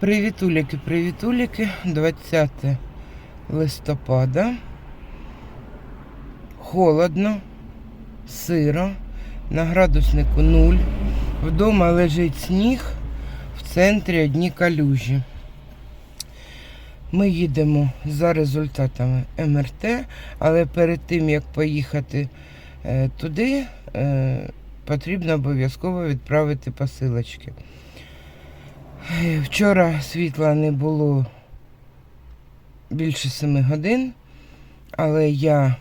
Привітуліки, привітуліки, 20 листопада. Холодно, сиро, на градуснику 0. Вдома лежить сніг, в центрі одні калюжі. Ми їдемо за результатами МРТ, але перед тим як поїхати е, туди, е, потрібно обов'язково відправити посилочки. Е, Вчора світла не було більше 7 годин, але я,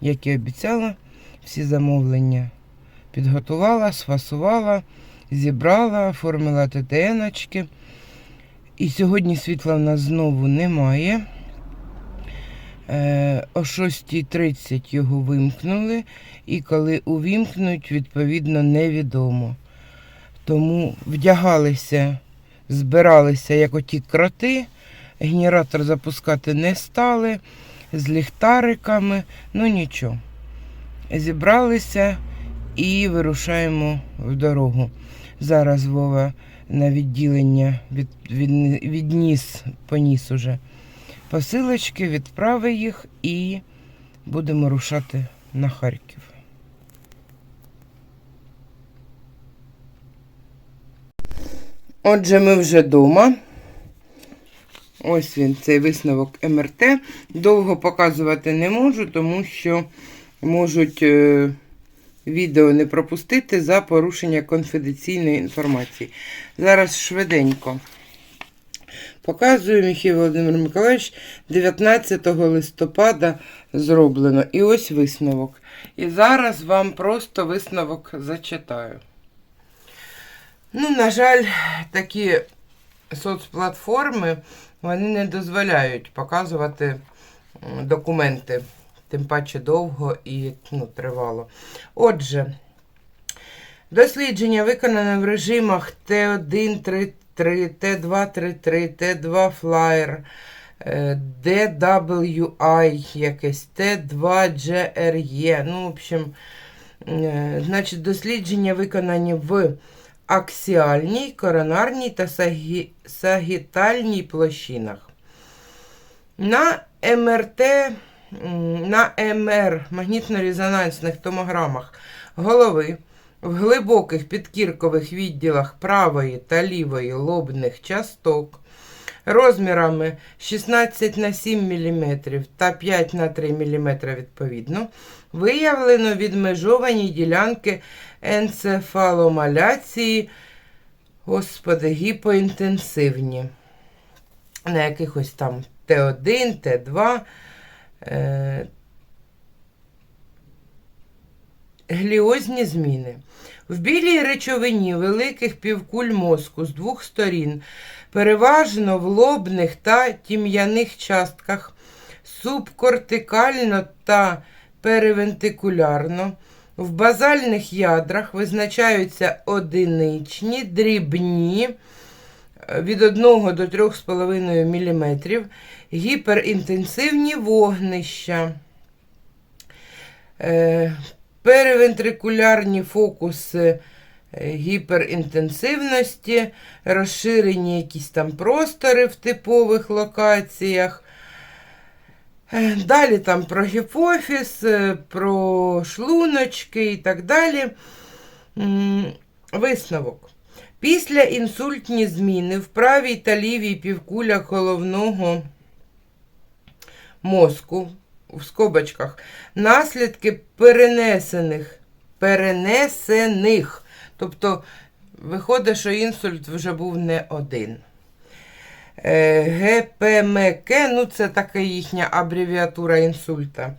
як і обіцяла, всі замовлення підготувала, сфасувала, зібрала, оформила ТТНочки. І сьогодні світла в нас знову немає. Е, О 6.30 його вимкнули, і коли увімкнуть, відповідно, невідомо. Тому вдягалися збиралися як оті кроти, генератор запускати не стали, з ліхтариками, ну нічого. Зібралися і вирушаємо в дорогу. Зараз Вова на відділення від, від, відніс, поніс уже посилочки, відправив їх і будемо рушати на Харків. Отже, ми вже вдома. Ось він, цей висновок МРТ. Довго показувати не можу, тому що можуть е, відео не пропустити за порушення конфіденційної інформації. Зараз швиденько. Показую Михайло Володимир Миколаївич 19 листопада зроблено. І ось висновок. І зараз вам просто висновок зачитаю. Ну, на жаль, такі соцплатформи вони не дозволяють показувати документи, тим паче довго і ну, тривало. Отже, дослідження виконане в режимах Т1, 3, Т2, 3, Т2 Flyer, DWI якесь, Т2 GRE. Ну, в общем, е, значить, дослідження виконані в аксіальній, коронарній та сагі... сагітальній площинах. На МРТ, на МР магнітно-резонансних томограмах голови в глибоких підкіркових відділах правої та лівої лобних часток розмірами 16 на 7 мм та 5 на 3 мм відповідно, виявлено відмежовані ділянки енцефаломаляції, господи, гіпоінтенсивні. На якихось там Т1, Т2. Е, гліозні зміни. В білій речовині великих півкуль мозку з двох сторін, переважно в лобних та тім'яних частках, субкортикально та перевентикулярно, в базальних ядрах визначаються одиничні, дрібні е, від 1 до 3,5 мм гіперінтенсивні вогнища. Е, перевентрикулярні фокуси е, гіперінтенсивності, розширені якісь там простори в типових локаціях. Е, Далі там про гіпофіз, е, про шлуночки і так далі. Висновок. Після інсультні зміни в правій та лівій півкулях головного мозку в скобочках наслідки перенесених, перенесених. Тобто, виходить, що інсульт вже був не один. Е, ГПМК, ну це така їхня абревіатура інсульта.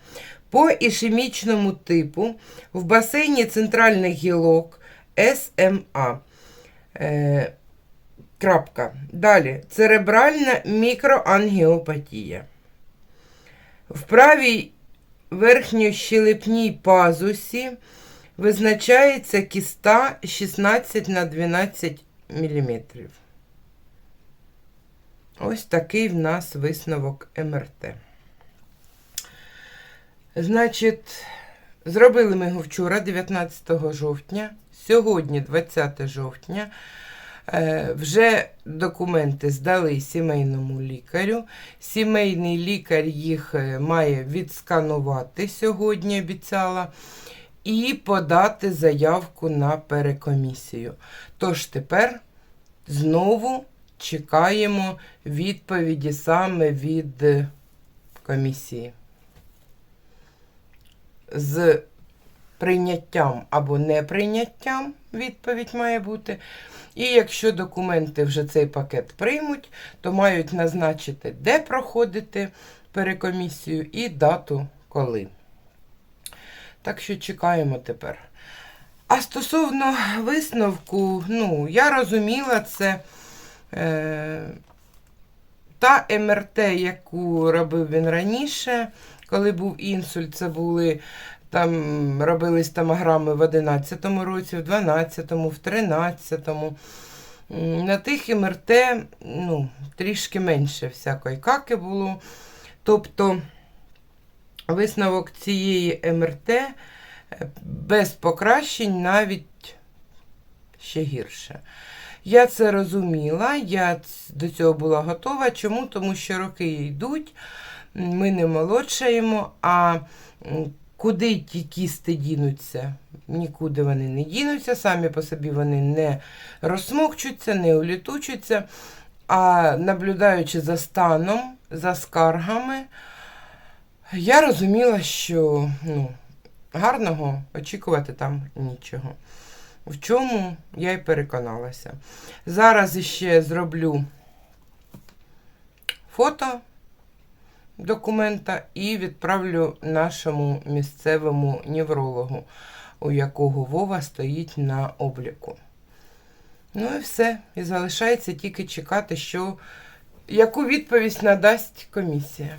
По ішемічному типу в басейні центральних гілок СМА. Е, крапка. Далі. Церебральна мікроангіопатія. В правій верхньощелепній пазусі визначається кіста 16 на 12 мм. Ось такий в нас висновок МРТ. Значить, зробили ми його вчора, 19 жовтня, сьогодні, 20 жовтня. Е, Вже документи здали сімейному лікарю. Сімейний лікар їх е, має відсканувати сьогодні, обіцяла, і подати заявку на перекомісію. Тож тепер знову чекаємо відповіді саме від е, комісії. З прийняттям або неприйняттям відповідь має бути. І якщо документи вже цей пакет приймуть, то мають назначити, де проходити перекомісію і дату коли. Так що чекаємо тепер. А стосовно висновку, ну, я розуміла це. Е, та МРТ, яку робив він раніше, коли був інсульт, це були там робились томограми в 11-му році, в 12-му, в 13-му. На тих МРТ ну, трішки менше всякої каки було. Тобто висновок цієї МРТ е, без покращень навіть ще гірше. Я це розуміла, я до цього була готова. Чому? Тому що роки йдуть, ми не молодшаємо, а куди ті кісти дінуться? Нікуди вони не дінуться, самі по собі вони не розсмокчуться, не улітучуться. А наблюдаючи за станом, за скаргами, я розуміла, що ну, гарного очікувати там нічого. В чому я й переконалася. Зараз іще зроблю фото документа і відправлю нашому місцевому неврологу, у якого Вова стоїть на обліку. Ну і все. І залишається тільки чекати, що, яку відповідь надасть комісія.